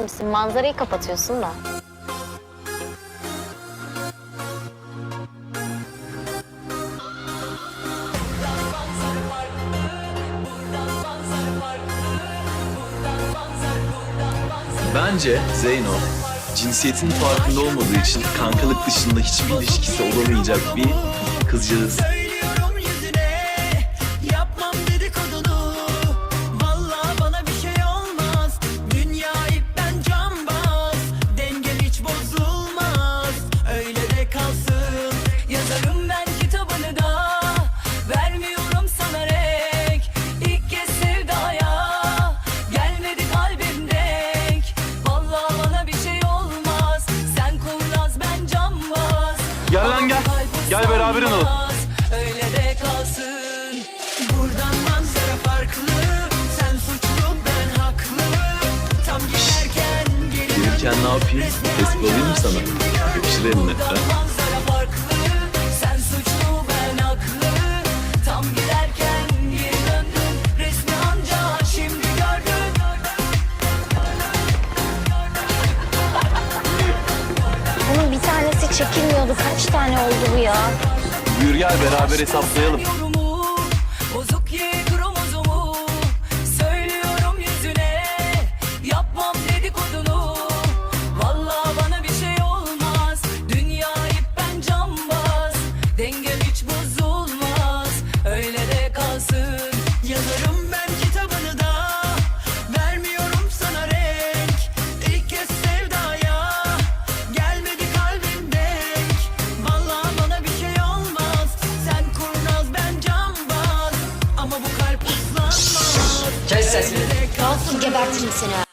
misin? Manzarayı kapatıyorsun da. Bence Zeyno cinsiyetin farkında olmadığı için kankalık dışında hiçbir ilişkisi olamayacak bir kızcağız. Beraber olalım. Öyle de kalsın Buradan manzara farklı Sen suçlu ben haklı Tam giderken Gelirken ne yapayım? Tespih alayım mı sana? Yapışır eline. Ha? Çekilmiyordu. Kaç tane oldu bu ya? Buyur gel beraber hesaplayalım. Sesini. Kalsın Gebertirim seni ha.